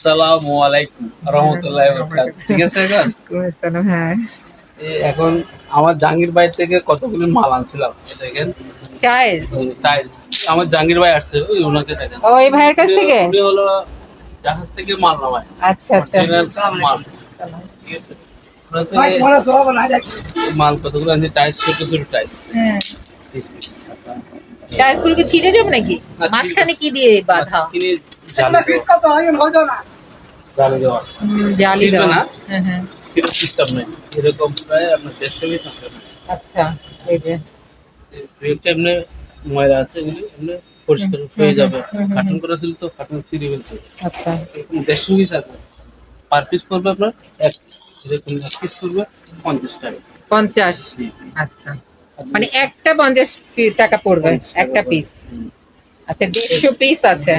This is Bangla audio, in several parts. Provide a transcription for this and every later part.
আসসালামু আলাইকুম রহমতুল্লাহ ঠিক আছে এখন? হ্যাঁ। এখন আমার জাহাঙ্গীর ভাই থেকে কতগুলো মাল আনছিলাম? দেখেন। চায়ের টাইলস আমার জাহাঙ্গীর ভাই আসছে ওই ওনাকে দেখেন। ও এই ভাইয়ের কাছ থেকে? উনি হলো জাহাজ থেকে মাল নামায়। আচ্ছা আচ্ছা। মাল। ঠিক আছে। মাল কতগুলো আনছে? টাইলস ছোট ছোট টাইলস হ্যাঁ। পিস কি ছিঁড়ে যাবে নাকি? না। মাঝখানে কি দিয়ে বাঁধা? কিনে জালি দেওয়া জালি দেওয়া জালি দেওয়া না? হ্যাঁ হ্যাঁ। সিস্টেম নেই। এরকম প্রায় আপনার দেড়শো পিস আছে। আচ্ছা এই যে। এমনি ময়লা আছে এগুলি এমনি পরিষ্কার হয়ে যাবে। কার্টুন করা ছিল তো কার্টুন ছিঁড়ে ফেলছে। আচ্ছা। দেড়শো পিস আছে। পার পিস পড়বে আপনার এক এরকম এক পিস পড়বে পঞ্চাশ টাকা। পঞ্চাশ? আচ্ছা। মানে একটা পঞ্চাশ টাকা পড়বে একটা পিস আচ্ছা দেড়শো পিস আছে।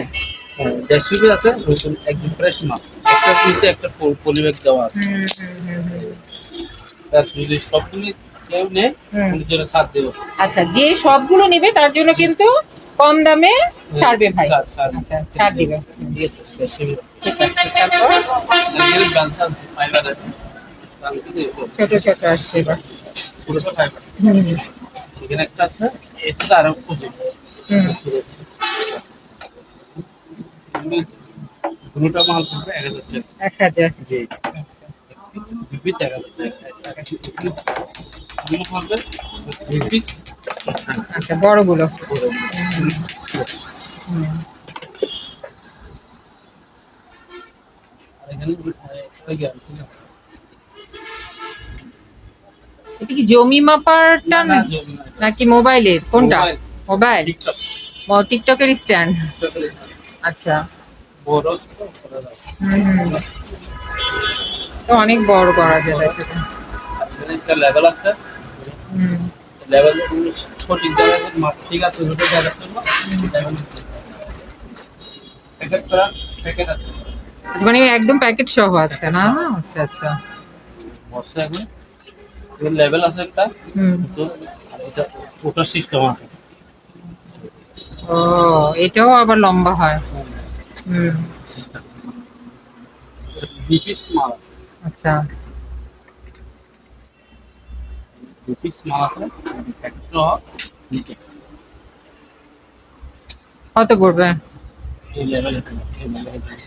হ্যাঁ, দেড়শো পিস আছে একদম ফ্রেশ মাল। একটা পিসে একটা পলিব্যাগ দেওয়া আছে। যদি সবগুলি কেউ নেয় জন্য ছাড় দেবো। আচ্ছা যে সবগুলো নেবে তার জন্য কিন্তু কম দামে ছাড়বে ভাই। আচ্ছা ছাড় দিবে। ঠিক আছে। ছোট ছোট আসছে এখানে একটা আছে এটা আরও প্রচুর হুম। দুটা মাল পড়বে এক হাজার টাকা। এক হাজার। জি। পিস এক হাজার টাকা। এগুলো পিস আচ্ছা বড়গুলো। এটা কি জমি মাপারটা নাকি? মোবাইলের কোনটা? মোবাইল। মোবাইল টিকটকের স্ট্যান্ড আচ্ছা। ছোট। তো অনেক বড় করা যায় সেটা একটা লেভেল আছে। লেভেল সঠিক জায়গায় ঠিক আছে ওটা জায়গা জন্য লেভেল একটা প্যাকেট আছে। মানে একদম প্যাকেট সহ আছে না? আচ্ছা আচ্ছা। বর্ষা এখন লেভেল আছে একটা। হুম। তো ওটার সিস্টেম আছে। ও এটাও আবার লম্বা হয়। হুম। আচ্ছা। কত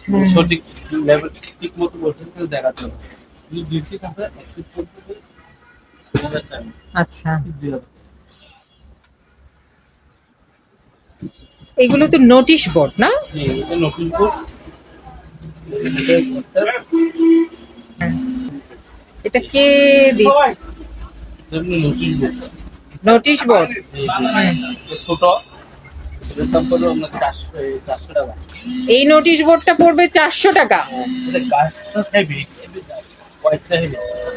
হুম। সঠিক লেভেল ঠিক মতো বলছেন দেখাতে হবে। টাকা আচ্ছা দুই হাজার এগুলো তো নোটিশ বোর্ড না? এই এটা এটা কে নোটিশ বোর্ড নোটিশ বোর্ড ছোট। এই টাকা। এই নোটিশ বোর্ডটা পড়বে চারশো টাকা।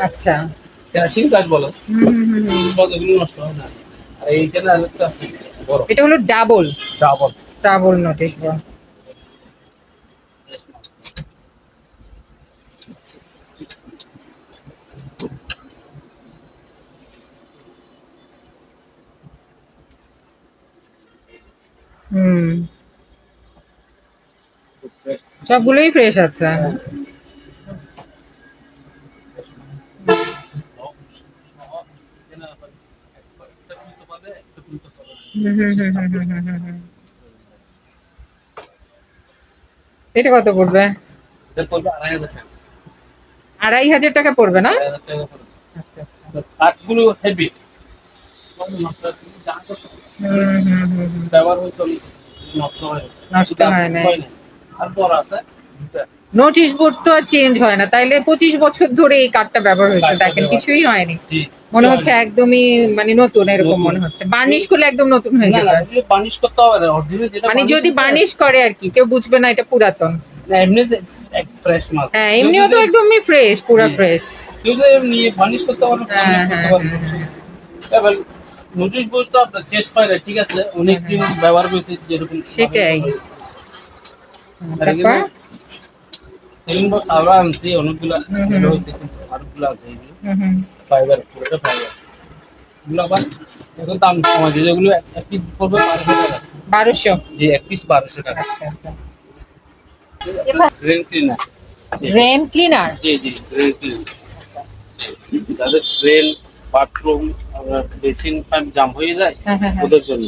আচ্ছা। কেরাসিন গাছ বলো। নষ্ট হয় না। আর এইখানে আরেকটা আছে। এটা হলো double. Double. Double notice board হুম। সবগুলোই ফ্রেশ আছে হুম, হুম, হুম, হুম, হুম, হুম, হুম, হুম। এটা কত পড়বে? আড়াই হাজার টাকা। পড়বে না? কাঠগুলো হেভি। ব্যবহার নষ্ট হয়। না। আর বড় আছে। নোটিশ বোর্ড তো আর চেঞ্জ হয় না। তাইলে পঁচিশ বছর ধরে এই কার্ডটা ব্যবহার হয়েছে। দেখেন কিছুই হয়নি। মনে হচ্ছে একদমই মানে নতুন এরকম মনে হচ্ছে। বার্নিশ করলে একদম নতুন হয়ে যাবে। বার্নিশ করতে হবে মানে যদি বার্নিশ করে আর কি কেউ বুঝবে না এটা পুরাতন। এমনি মাল। হ্যাঁ এমনিও তো একদমই ফ্রেশ পুরা ফ্রেশ এমনি বার্নিশ করতে পারবে, হ্যাঁ, হ্যাঁ, এবার নোটিশ বোর্ড তো আপনার চেঞ্জ না, ঠিক আছে? অনেক দিন ব্যবহার করেছে যেরকম সেটাই। তারপর সেলিং বক্স আরও আনছি অনেকগুলো। আরোগুলো আছে এগুলো হুম, হুম। ফাইবার পুরোটা ফাইবার এগুলো আবার এখন দাম কমা যেগুলো এক পিস পড়বে বারোশো টাকা। বারোশো? যে এক পিস বারোশো টাকা। আচ্ছা আচ্ছা। ড্রেন ক্লিনার রেন ক্লিনার জি জি ড্রেন ক্লিনার যাদের drain bathroom basin pipe jam হয়ে যায় হ্যাঁ হ্যাঁ হ্যাঁ। ওদের জন্য।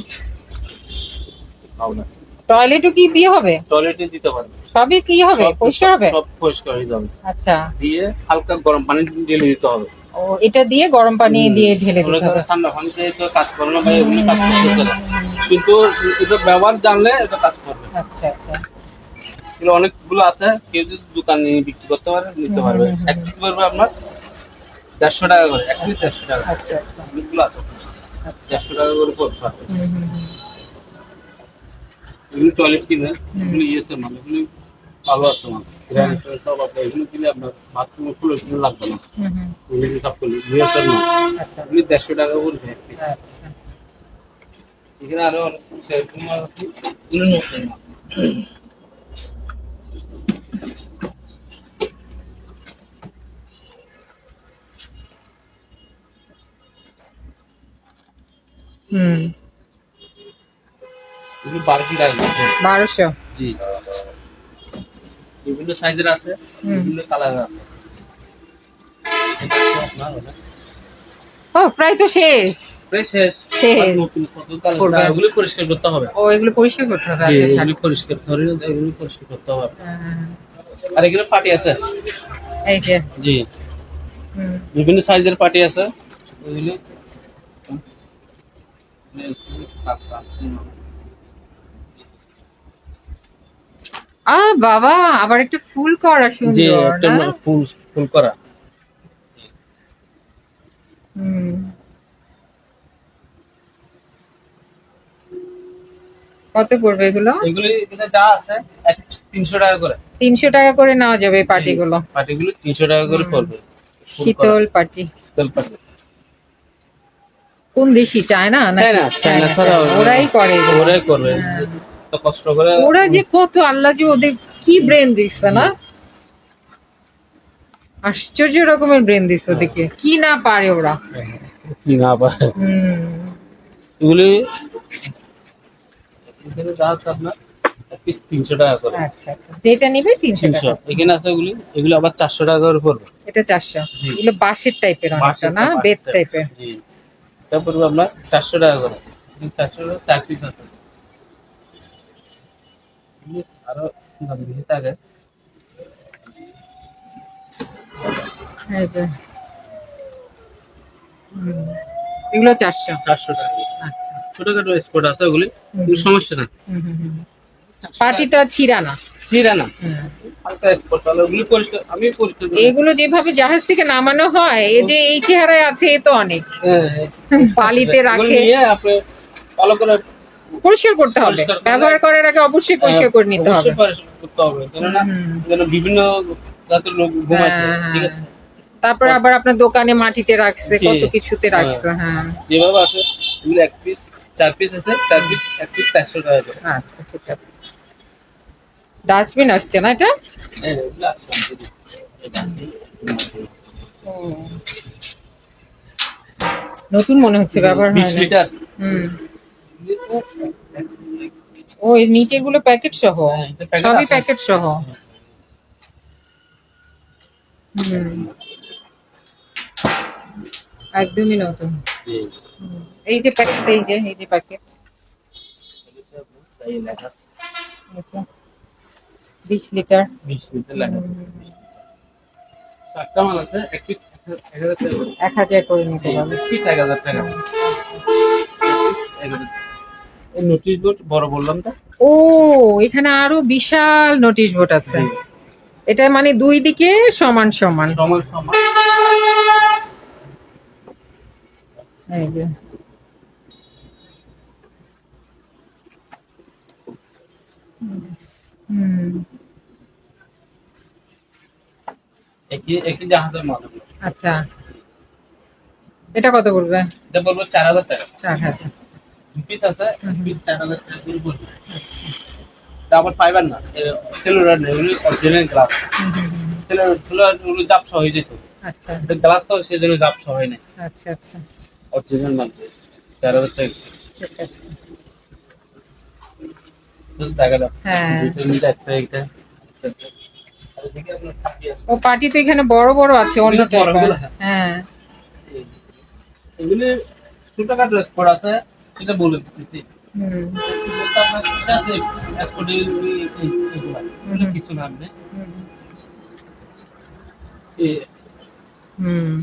টয়লেটও কি দিয়ে হবে? টয়লেটে দিতে পারবে। সবই কি হবে? পরিষ্কার হবে? সব পরিষ্কার হয়ে যাবে। আচ্ছা। দিয়ে হালকা গরম পানি ঢেলে দিতে হবে। ও এটা দিয়ে গরম পানি দিয়ে ঢেলে দিতে হবে। ঠান্ডা পানিতে তো কাজ করে না ভাই এমনি কাজ করতে না কিন্তু এটা ব্যবহার জানলে এটা কাজ করবে। আচ্ছা আচ্ছা। এগুলো অনেকগুলো আছে কেউ যদি দোকানে বিক্রি করতে পারে নিতে পারবে। এক পিস পারবে আপনার দেড়শো টাকা করে এক পিস দেড়শো টাকা আচ্ছা আচ্ছা। অনেকগুলো আছে। আচ্ছা। দেড়শো টাকা করে পড়তে পারবে হুম, হুম, হুম। এগুলো টয়লেট কিনে এগুলো ইয়েছে মানে এগুলো ভালো আছে? সব আপনার এগুলো কিনে আপনার বাথরুম খুলে এগুলো লাগবে না। এগুলো দিয়ে করলে আচ্ছা এগুলো দেড়শো টাকা করে এক পিস এখানে আরও অনেক সেরকম আছে। এগুলো নতুন না হুম। বারোশো টাকা বারোশো? জি। বিভিন্ন সাইজের আছে বিভিন্ন কালারের আছে। ও প্রায় তো শেষ। প্রায় শেষ। শেষ। নতুন কত কালার করবে। পরিষ্কার করতে হবে। ও এগুলো পরিষ্কার করতে হবে এগুলো পরিষ্কার ধরে এগুলো পরিষ্কার করতে হবে। হ্যাঁ, আর এগুলো পাটি আছে? এই যে। জি। বিভিন্ন সাইজের পাটি আছে। এগুলো আ বাবা আবার একটা ফুল করা সুন্দর একটা না? ফুল ফুল করা। হুম। কত পড়বে এগুলো? এগুলি এখানে যা আছে এক তিনশো টাকা করে। তিনশো টাকা করে নেওয়া যাবে পাটিগুলো। পাটিগুলো তিনশো টাকা করে পড়বে। শীতল পাটি। শীতল পাটি। কোন দেশি চায়না নাকি? চায়না, চায়না ওরাই করে। ওরাই করবে। হ্যাঁ। তো কষ্ট করে ওরা যে কত আল্লাহ যে ওদের কি ব্রেন দিচ্ছে না? আশ্চর্য রকমের ব্রেন দিচ্ছে ওদেরকে। কি না পারে ওরা। কি না পারে। এগুলি এখানে যা আছে আপনার পিস তিনশো টাকা করে। আচ্ছা আচ্ছা। যেটা নিবে তিনশো তিনশো। এখানে আছে এগুলি এগুলো আবার চারশো টাকা করে পড়বে। এটা চারশো। এগুলো বাঁশের টাইপের অনেকটা না? বেত টাইপের এটা পড়বে আপনার চারশো টাকা করে। চারশো টাকা চার পিস আছে। আরও দাম বেশি থাকে। এগুলো চারশো চারশো টাকা আচ্ছা ছোটখাটো স্পট আছে ওগুলি সমস্যা না। পাটিটা ছিঁড়া না। এগুলো যেভাবে জাহাজ থেকে নামানো হয় এই যে এই চেহারায় আছে এ তো অনেক হ্যাঁ, হ্যাঁ। বালিতে রাখে ভালো করে পরিষ্কার করতে হবে। ব্যবহার করার আগে অবশ্যই পরিষ্কার করে নিতে হবে। অবশ্যই করতে হবে। কেননা বিভিন্ন জাতের লোক হ্যাঁ, ঠিক হ্যাঁ। আছে? তারপর আবার আপনার দোকানে মাটিতে রাখছে কত কিছুতে রাখছে হ্যাঁ। যেভাবে আছে এগুলো এক পিস চার পিস আছে চার পিস এক পিস চারশো টাকা করে। আচ্ছা ঠিক আছে। ডাস্টবিন আসছে না এটা? হ্যাঁ। নতুন মনে হচ্ছে ব্যবহার হয় না। হুম। ওই নিচেরগুলো প্যাকেট সহ? হ্যাঁ, সবই প্যাকেট সহ? একদমই নতুন। এই যে প্যাকেট এই যে এই যে প্যাকেট আছে। বিশ লিটার। বিশ লিটার লেখা চারটা মাল আছে এক পিস এক হাজার করে। নিতে পিস এক হাজার টাকা। নোটিশ বোর্ড বড় বললাম তো? ও এখানে আরও বিশাল নোটিশ বোর্ড আছে। এটা মানে দুই দিকে সমান সমান। সমান সমান। এই যে। হুম। একই একই জাহাজের মাল আচ্ছা। এটা কত পড়বে? এটা বলব চার হাজার টাকা। চার হাজার। পিস আছে পিস চার হাজার আবার ফাইবার না সেলুলার নেই অরিজিনাল গ্লাস। সেলুলার জাপসা হয়ে যেত। আচ্ছা। গ্লাস তো সেই জন্য জাপসা হয় না আচ্ছা আচ্ছা। অরিজিনাল মাল। চার হাজার টাকা। হ্যাঁ। ও পার্টি তো এখানে বড় বড় আছে অন্য হ্যাঁ। এগুলি ছোটখাটো স্পট আছে। সেটা বলে দিতেছি হুম বলতে আপনার এটা আছে স্পটে এগুলা এগুলো কিছু না আপনি হুম, এই হুম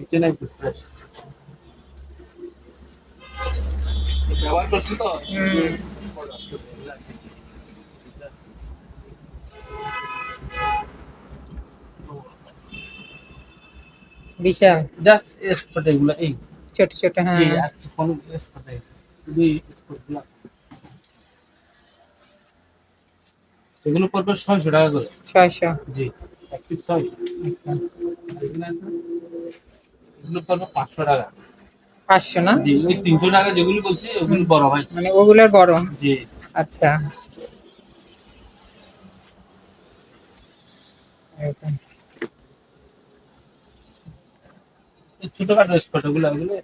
এখানে একটু fresh। ব্যবহার করছি তো বিশাল। জাস্ট স্পট এগুলো এই। ছোট ছোট হ্যাঁ। জি আর কোন স্পটে দুই স্পটগুলো। এগুলো পড়বে ছয়শো টাকা করে। ছয়শো। জি একটি ছয়শো। আর এগুলো আছে। এগুলো পড়বে পাঁচশো টাকা। পাঁচশো না? জি ওই তিনশো টাকা যেগুলো বলছি ওগুলো বড় ভাই মানে ওগুলোর বড়। জি। আচ্ছা। এরকম। এই ছোটখাটো স্পট ওগুলো ওগুলো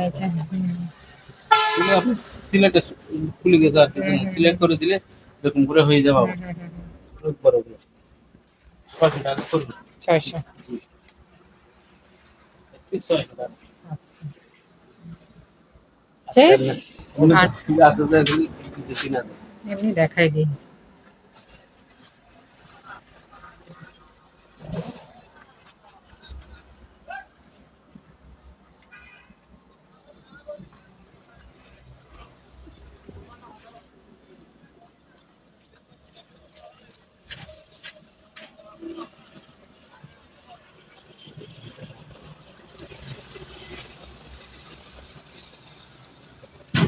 আচ্ছা, আপনি সিলেটে খুলে গেছে আর সিলেক্ট করে দিলে এরকম করে হয়ে যাবে বড় ওগুলো ছয়শো টাকা করবে ছয়শো। ছয়শো টাকা। শেষ? আছে। এমনি দেখাই দিই।